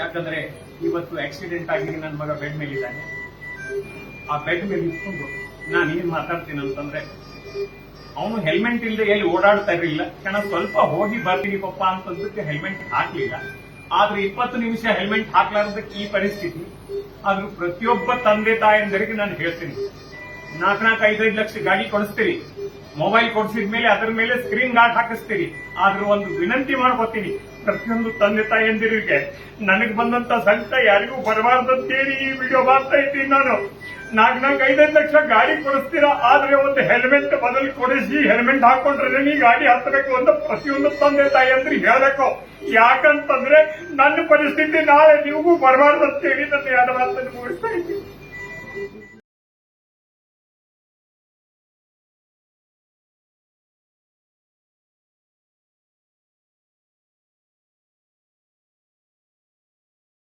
ಯಾಕಂದ್ರೆ ಇವತ್ತು ಆಕ್ಸಿಡೆಂಟ್ ಆಗಿ ನನ್ನ ಮಗ ಬೆಡ್ ಮೇಲಿದ್ದಾನೆ. ಆ ಬೆಡ್ ಮೇಲೆ ಇಟ್ಕೊಂಡು ನಾನು ಏನ್ ಮಾತಾಡ್ತೀನಿ ಅಂತಂದ್ರೆ, ಅವನು ಹೆಲ್ಮೆಟ್ ಇಲ್ಲದೆ ಎಲ್ಲಿ ಓಡಾಡ್ತಾ ಇರಲಿಲ್ಲ. ಕಣ, ಸ್ವಲ್ಪ ಹೋಗಿ ಬರ್ತೀನಿ ಪಪ್ಪ ಅಂತಂದಕ್ಕೆ ಹೆಲ್ಮೆಟ್ ಹಾಕ್ಲಿಲ್ಲ. ಆದ್ರೆ ಇಪ್ಪತ್ತು ನಿಮಿಷ ಹೆಲ್ಮೆಟ್ ಹಾಕ್ಲಾರ್ದಕ್ಕೆ ಈ ಪರಿಸ್ಥಿತಿ. ಆದ್ರೂ ಪ್ರತಿಯೊಬ್ಬ ತಂದೆ ತಾಯಂದರಿಗೆ ನಾನು ಹೇಳ್ತೀನಿ ನಾಲ್ಕು ನಾಲ್ಕು ಐದೈದು ಲಕ್ಷ ಗಾಡಿ ಕೊಡಿಸ್ತೀರಿ. ಮೊಬೈಲ್ ಕೊಡಿಸಿದ ಮೇಲೆ ಅದರ ಮೇಲೆ ಸ್ಕ್ರೀನ್ ಗಾರ್ಡ್ ಹಾಕಿಸ್ತೀರಿ. ಆದ್ರೂ ಒಂದು ವಿನಂತಿ ಮಾಡ್ಕೊತೀನಿ. ಪ್ರತಿಯೊಂದು ತಂದೆ ತಾಯಿಯಂದಿರಿಗೆ ನನಗ್ ಬಂದಂತ ಸಂಕಟ ಯಾರಿಗೂ ಬರಬಾರ್ದಂತೇಳಿ ಈ ವಿಡಿಯೋ ಮಾಡ್ತಾ ಇದ್ದೀನಿ ನಾನು. ನಾಲ್ಕು ನಾಲ್ಕು ಐದೈದು ಲಕ್ಷ ಗಾಡಿ ಕೊಡಿಸ್ತೀರಾ? ಆದ್ರೆ ಒಂದು ಹೆಲ್ಮೆಟ್ ಬದಲು ಕೊಡಿಸಿ ಹೆಲ್ಮೆಟ್ ಹಾಕೊಂಡ್ರೆ ನೀ ಗಾಡಿ ಹತ್ತಬೇಕು ಅಂತ ಪ್ರತಿಯೊಂದು ತಂದೆ ತಾಯಿ ಅಂದ್ರೆ ಹೇಳಬೇಕು. ಯಾಕಂತಂದ್ರೆ ನನ್ನ ಪರಿಸ್ಥಿತಿ ನಾಳೆ ನಿಮಗೂ ಬರಬಾರ್ದಂತೇಳಿ ನನ್ನ ಎರಡು ಮಾತನ್ನು ಮುಗಿಸ್ತಾ ಇದ್ದೀನಿ.